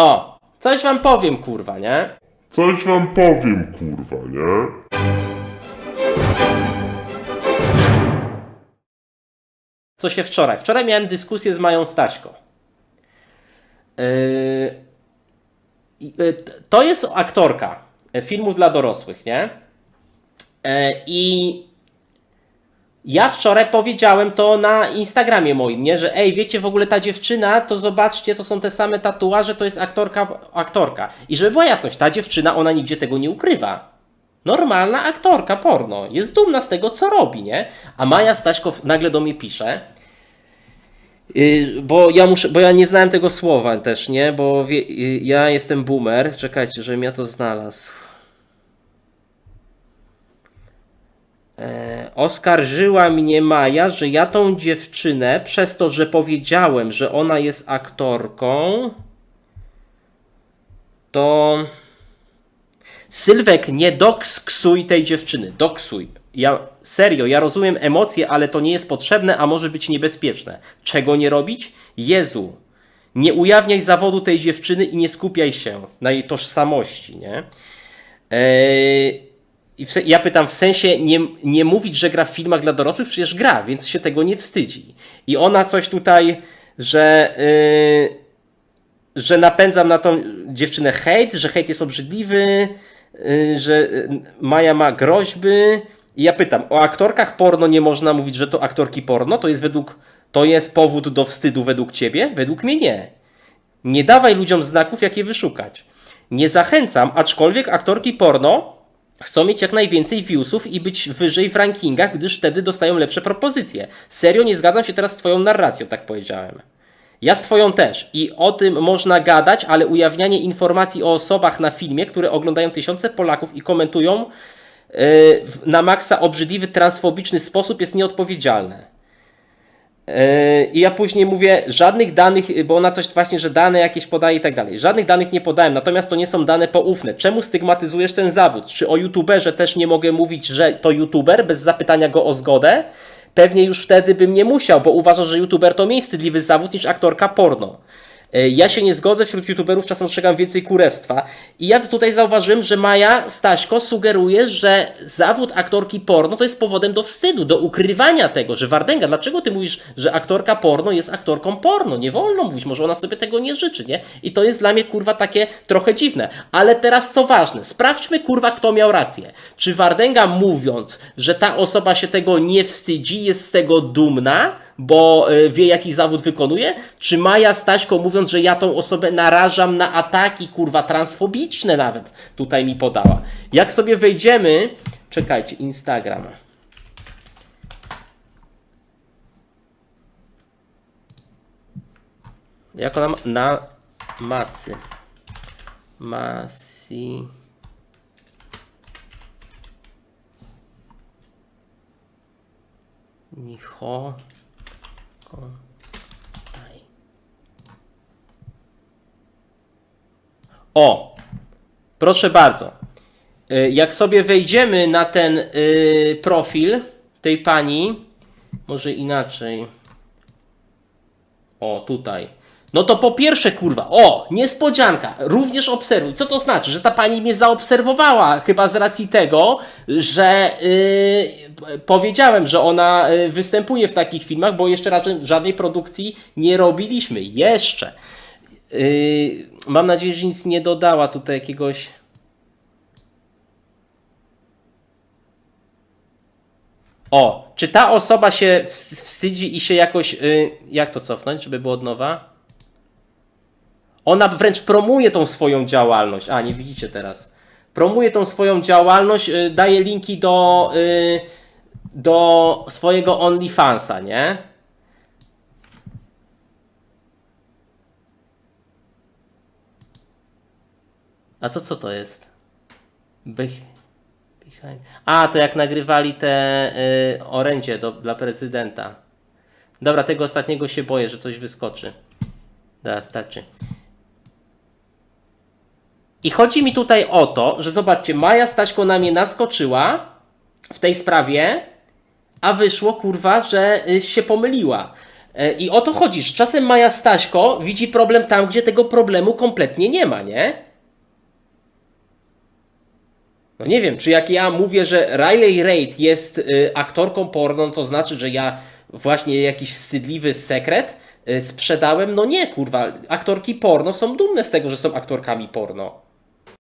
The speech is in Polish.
O, coś wam powiem, kurwa, nie? Coś wam powiem, kurwa, nie? Co się wczoraj? Wczoraj miałem dyskusję z Mają Staśko. Yy, yy, to jest aktorka filmów dla dorosłych, nie? E, I ja wczoraj powiedziałem to na Instagramie moim, nie? Że ej, wiecie, w ogóle ta dziewczyna, to zobaczcie, to są te same tatuaże, to jest aktorka, aktorka. I żeby była jasność, ta dziewczyna, ona nigdzie tego nie ukrywa. Normalna aktorka porno. Jest dumna z tego, co robi, nie? A Maja Staśko nagle do mnie pisze, Yy, bo ja muszę, bo ja nie znałem tego słowa też, nie? Bo wie, yy, ja jestem boomer. Czekajcie, żebym ja to znalazł. Oskarżyła mnie Maja, że ja tą dziewczynę, przez to, że powiedziałem, że ona jest aktorką, to Sylwek, nie doksuj tej dziewczyny, doksuj. Ja serio, ja rozumiem emocje, ale to nie jest potrzebne, a może być niebezpieczne. Czego nie robić? Jezu, nie ujawniaj zawodu tej dziewczyny i nie skupiaj się na jej tożsamości, nie? Eee, i w ja pytam, w sensie nie, nie mówić, że gra w filmach dla dorosłych, przecież gra, więc się tego nie wstydzi. I ona coś tutaj, że, yy, że napędzam na tą dziewczynę hejt, że hejt jest obrzydliwy, yy, że yy, Maja ma groźby. I ja pytam, o aktorkach porno nie można mówić, że to aktorki porno? To jest według, to jest powód do wstydu według ciebie? Według mnie nie. Nie dawaj ludziom znaków, jakie wyszukać. Nie zachęcam, aczkolwiek aktorki porno chcą mieć jak najwięcej viewsów i być wyżej w rankingach, gdyż wtedy dostają lepsze propozycje. Serio nie zgadzam się teraz z twoją narracją, tak powiedziałem. Ja z twoją też. I o tym można gadać, ale ujawnianie informacji o osobach na filmie, które oglądają tysiące Polaków i komentują yy, na maksa obrzydliwy, transfobiczny sposób jest nieodpowiedzialne. Yy, I ja później mówię, żadnych danych, bo ona coś właśnie, że dane jakieś podaje i tak dalej. Żadnych danych nie podałem, natomiast to nie są dane poufne. Czemu stygmatyzujesz ten zawód? Czy o youtuberze też nie mogę mówić, że to youtuber bez zapytania go o zgodę? Pewnie już wtedy bym nie musiał, bo uważam, że youtuber to mniej wstydliwy zawód niż aktorka porno. Yy, Ja się nie zgodzę, wśród youtuberów czasem dostrzegam więcej kurewstwa. I ja tutaj zauważyłem, że Maja Staśko sugeruje, że zawód aktorki porno to jest powodem do wstydu, do ukrywania tego, że Wardęga, dlaczego ty mówisz, że aktorka porno jest aktorką porno? Nie wolno mówić, może ona sobie tego nie życzy, nie? I to jest dla mnie kurwa takie trochę dziwne. Ale teraz co ważne, sprawdźmy kurwa kto miał rację. Czy Wardęga mówiąc, że ta osoba się tego nie wstydzi, jest z tego dumna, bo y, wie jaki zawód wykonuje? Czy Maja Staśko mówiąc, że ja tą osobę narażam na ataki, kurwa, transfobiczne nawet tutaj mi podała. Jak sobie wejdziemy, czekajcie, Instagram. Jak ona ma, na macy. Masi. Nicho. Aj. O! Proszę bardzo. Y, Jak sobie wejdziemy na ten y, profil tej pani, może inaczej. O, tutaj. No to po pierwsze, kurwa, o, niespodzianka, również obserwuj. Co to znaczy? Że ta pani mnie zaobserwowała, chyba z racji tego, że yy, powiedziałem, że ona yy, występuje w takich filmach, bo jeszcze raz żadnej produkcji nie robiliśmy. Jeszcze. Yy, mam nadzieję, że nic nie dodała tutaj jakiegoś. O, czy ta osoba się ws- wstydzi i się jakoś. Yy, jak to cofnąć, żeby było od nowa? Ona wręcz promuje tą swoją działalność. A, nie widzicie teraz. Promuje tą swoją działalność, yy, daje linki do, yy, do swojego OnlyFansa, nie? A to co to jest? Bech... Behind. A, to jak nagrywali te y, orędzie do, dla prezydenta. Dobra, tego ostatniego się boję, że coś wyskoczy. Dobra, starczy. I chodzi mi tutaj o to, że zobaczcie, Maja Staśko na mnie naskoczyła w tej sprawie, a wyszło kurwa, że y, się pomyliła. E, I o to chodzi. że Czasem Maja Staśko widzi problem tam, gdzie tego problemu kompletnie nie ma, nie? No nie wiem, czy jak ja mówię, że Riley Reid jest y, aktorką porno, to znaczy, że ja właśnie jakiś wstydliwy sekret y, sprzedałem? No nie, kurwa. Aktorki porno są dumne z tego, że są aktorkami porno.